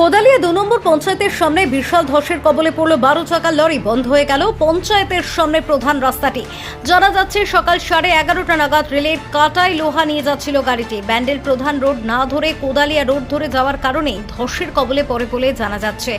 কোদালিয়া দু নম্বর পঞ্চায়েতের সামনে বিশাল ধসের কবলে পড়ল বারো চাকার লরি, বন্ধ হয়ে গেল পঞ্চায়েতের সামনে প্রধান রাস্তাটি। জানা যাচ্ছে, সকাল সাড়ে এগারোটা নাগাদ রেলের কাটাই লোহা নিয়ে যাচ্ছিল গাড়িটি। ব্যান্ডেল প্রধান রোড না ধরে কোদালিয়া রোড ধরে যাওয়ার কারণে ধসের কবলে পড়ে বলে জানা যাচ্ছে।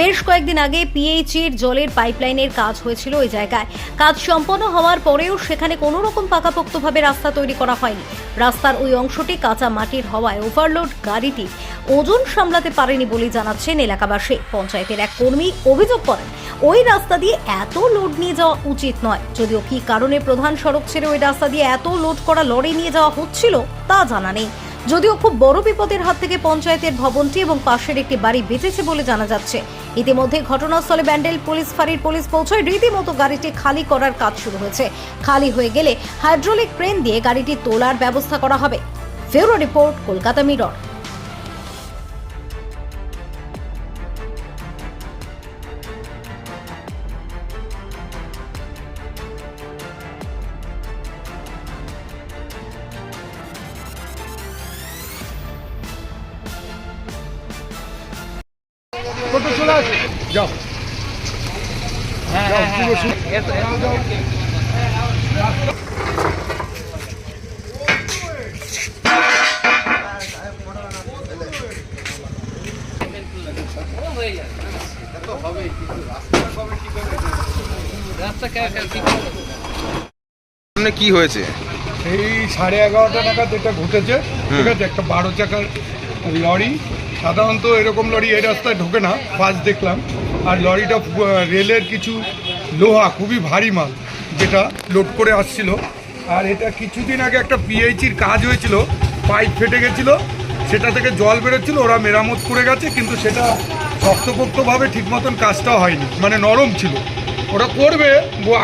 বেশ কয়েকদিন আগে পিএইচির জলের পাইপলাইনের কাজ হয়েছিল ওই জায়গায়। কাজ সম্পন্ন হওয়ার পরেও সেখানে কোনো রকম পাকাপোক্তভাবে রাস্তা তৈরি করা হয়নি। রাস্তার ওই অংশটি কাঁচা মাটির হওয়ায় ওভারলোড গাড়িটি। ওজন সামলাতে পারেনি বলে জানাচ্ছেন এলাকাবাসী। পঞ্চায়েতের এক কর্মী অভিযোগ করেন, ওই রাস্তা দিয়ে এত লোড নিয়ে যাওয়া উচিত নয়। যদিও কি কারণে প্রধান সড়ক ছেড়ে ওই রাস্তা দিয়ে এত লোড করা লরি নিয়ে যাওয়া হচ্ছিল, তা জানা নেই। যদিও খুব বড় বিপদের হাত থেকে পঞ্চায়েতের ভবনটি এবং পাশের একটি বাড়ি বেঁচেছে বলে জানা যাচ্ছে। ইতিমধ্যে ঘটনাস্থলে ব্যান্ডেল পুলিশ ফাঁড়ির পুলিশ পৌঁছয় রীতিমতো গাড়িটি খালি করার কাজ শুরু হয়েছে। খালি হয়ে গেলে হাইড্রোলিক ক্রেন দিয়ে গাড়িটি তোলার ব্যবস্থা করা হবে। ফেরো রিপোর্ট, কলকাতা মিরর। টোটো চলে আসে। যাও। যাও, যাও। সামনে কি হয়েছে? এই সাড়ে এগারোটা নাগাদ এটা ঘটেছে। ঠিক আছে একটা বারো চাকার লরি সাধারণত এরকম লরি এই রাস্তায় ঢোকে না ফার্স্ট দেখলাম। আর লরিটা রেলের কিছু লোহা, খুবই ভারী মাল, যেটা লোড করে আসছিল। আর এটা কিছুদিন আগে একটা পিএইচির কাজ হয়েছিল, পাইপ ফেটে গেছিল, সেটা থেকে জল বেরোচ্ছিল, ওরা মেরামত করে গেছে, কিন্তু সেটা শক্তপোক্তভাবে ঠিক মতন কাজটা হয়নি মানে নরম ছিল। ওরা করবে,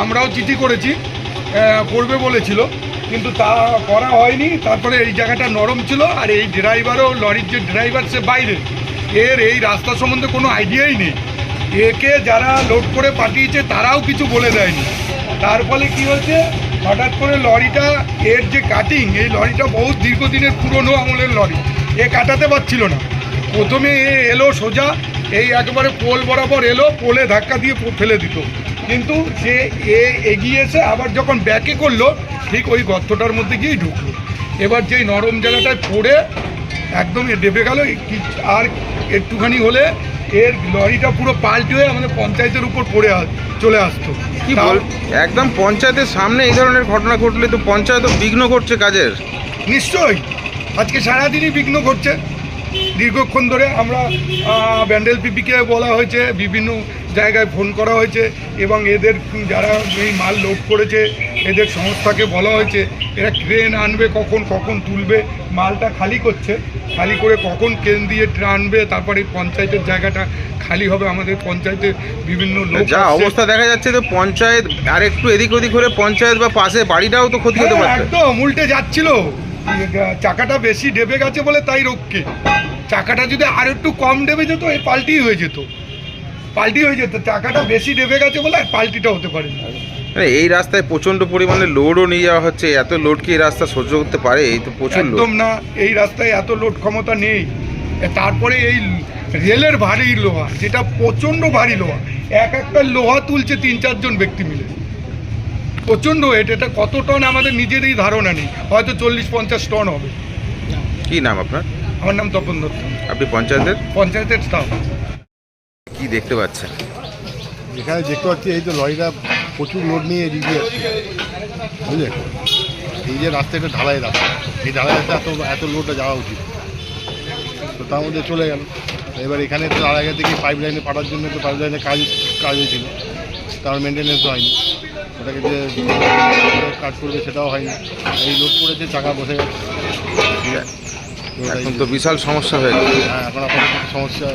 আমরাও চিঠি করেছি করবে বলেছিল। কিন্তু তা করা হয়নি। তারপরে এই জায়গাটা নরম ছিল আর এই ড্রাইভারও লরির যে ড্রাইভার সে বাইরে। এর এই রাস্তা সম্বন্ধে কোনো আইডিয়াই নেই। একে যারা লোড করে পাঠিয়েছে, তারাও কিছু বলে দেয়নি। তার ফলে কী হচ্ছে হঠাৎ করে লরিটা, এর যে কাটিং এই লরিটা বহুত দীর্ঘদিনের পুরনো আমলের লরি। এ কাটাতে পারছিল না। প্রথমে এ এলো সোজা, এই একবারে পোল বরাবর এলো, পোলে ধাক্কা দিয়ে ফেলে দিত কিন্তু সে এ এগিয়ে এসে আবার যখন ব্যাকে করল ঠিক ওই গর্তটার মধ্যে গিয়েই ঢুকলো। এবার যেই নরম জায়গাটায় পড়ে একদম ডেবে গেল আর একটুখানি হলে এর লরিটা পুরো পাল্টে হয়ে আমাদের পঞ্চায়েতের উপর পড়ে চলে আসতো। কি বল একদম পঞ্চায়েতের সামনে এই ধরনের ঘটনা ঘটলে তো পঞ্চায়েত বিঘ্ন করছে কাজের। নিশ্চয়ই। আজকে সারাদিনই বিঘ্ন ঘটছে। দীর্ঘক্ষণ ধরে আমরা ব্যান্ডেল পিপিকে বলা হয়েছে বিভিন্ন জায়গায় ফোন করা হয়েছে এবং এদের যারা এই মাল লোড করেছে এদের সংস্থাকে বলা হয়েছে এরা ট্রেন আনবে কখন কখন তুলবে মালটা খালি করছে খালি করে কখন ট্রেন দিয়ে আনবে তারপরে পঞ্চায়েতের জায়গাটা খালি হবে আমাদের পঞ্চায়েতের বিভিন্ন লোক যা অবস্থা দেখা যাচ্ছে তো পঞ্চায়েত আর একটু এদিক ওদিক হলে পঞ্চায়েত বা পাশে বাড়িটাও তো ক্ষতি হতে পারে পারছে। একদম উল্টে যাচ্ছিল। চাকাটা বেশি ডেবে গেছে বলে তাই রোগকে। চাকাটা যদি আর একটু কম ডেবে যেত এই পাল্টি হয়ে যেত। পাল্টি হয়ে যেত। চাকাটা বেশি ডেবে গেছে বলে আর পাল্টিটা হতে পারে না। এই রাস্তায় প্রচণ্ড পরিমাণে লোডও নিয়ে যাওয়া হচ্ছে। এত লোড কি এই রাস্তা সহ্য করতে পারে? এই তো প্রচুর একদম না। এই রাস্তায় এত লোড ক্ষমতা নেই। তারপরে এই রেলের ভারী লোহা যেটা প্রচণ্ড ভারী লোহা। এক একটা লোহা তুলছে তিন চারজন ব্যক্তি মিলে। প্রচণ্ড ওয়েট এটা কত টন আমাদের নিজেরই ধারণা নেই। হয়তো চল্লিশ পঞ্চাশ টন হবে। কি নাম আপনার? আমার নাম তপন দত্ত। আপনি পঞ্চায়েতের? পঞ্চায়েতের স্টাফ কি দেখতে পাচ্ছেন? এখানে দেখতে পাচ্ছি এই তো লরিটা প্রচুর লোড নিয়ে এদিকে যাচ্ছে বুঝলে? এই যে রাস্তা রাস্তাটা ঢালাই রাস্তা। এই ঢালাই রাস্তা এত এত লোডটা যাওয়া উচিত। তো তার মধ্যে চলে গেল। এবার এখানে তো আর আগে থেকে পাইপ লাইনে পাঠার জন্য তো পাইপ লাইনে কাজ কাজ হয়েছিল। তার মেনটেন্যান্স হয়নি। ওটাকে যে কাজ করবে সেটাও হয়নি। এই লোড করেছে চাকা বসে গেছে। তো ওটাই- এখন তো বিশাল সমস্যা হয়ে গেছে। হ্যাঁ এখন আপাতত সমস্যা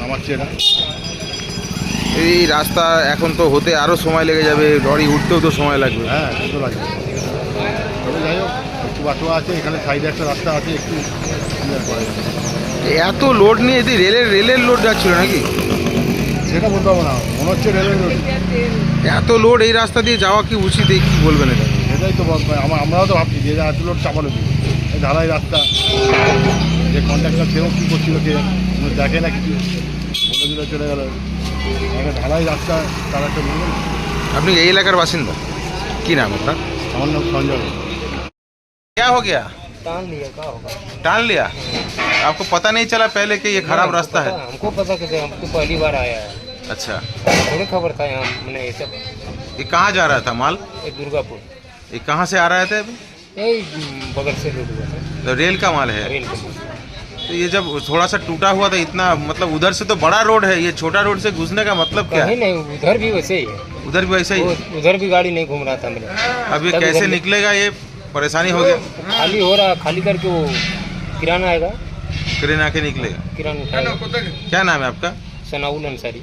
নামাচ্ছে না এই রাস্তা এখন তো হতে আরও সময় লেগে যাবে লরি উঠতেও তো সময় লাগবে। হ্যাঁ তো লাগবে তবে যাই হোক একটু বাটো আছে এখানে সাইডে একটা রাস্তা আছে একটু যাবে। এত লোড নিয়ে এদি রেলের রেলের লোড যাচ্ছিল নাকি? সেটা বলতে পারব না মনে হচ্ছে রেলের রোড এত লোড এই রাস্তা দিয়ে যাওয়া কি উচিত এই কি বলবেন এটা? এটাই তো বল- আমা- আমরাও তো ভাবছি যে এত লোড চাপানো কি এই ঢালাই রাস্তা যে কন্ট্রাক্টর সেও কী করছিল কে কোনো দেখে না কিছু বলে দিলে চলে গেল একটা ঢালাই রাস্তা তার একটা বলবেন আপনি এই এলাকার বাসিন্দা কি নাম আপনার আমার নাম সঞ্জয় क्या हो गया टाल लिया क्या होगा टाल लिया आपको पता नहीं चला पहले कि ये खराब हमको रास्ता है पता- हमको पता कैसे हम तो पहली बार आया है अच्छा थोड़ी खबर था यहाँ मैंने ये सब ये कहाँ जा रहा था माल ये दुर्गापुर ये कहाँ से आ रहा था अभी यही बगल से लूट हुआ था। तो रेल का माल है। रेल के। तो ये जब थोड़ा सा टूटा हुआ था इतना मतलब उधर से तो बड़ा रोड है ये छोटा रोड से घुसने का मतलब क्या? है नहीं उधर भी वैसे ही है। उधर भी वैसा ही उधर भी गाड़ी नहीं घूम रहा था मेरे। अब ये कैसे निकलेगा ये? परेशानी हो गया। खाली हो रहा खाली करके वो किराना आएगा। क्रेन आके निकलेगा। किराना क्या नाम है आपका? सनाउल अंसारी।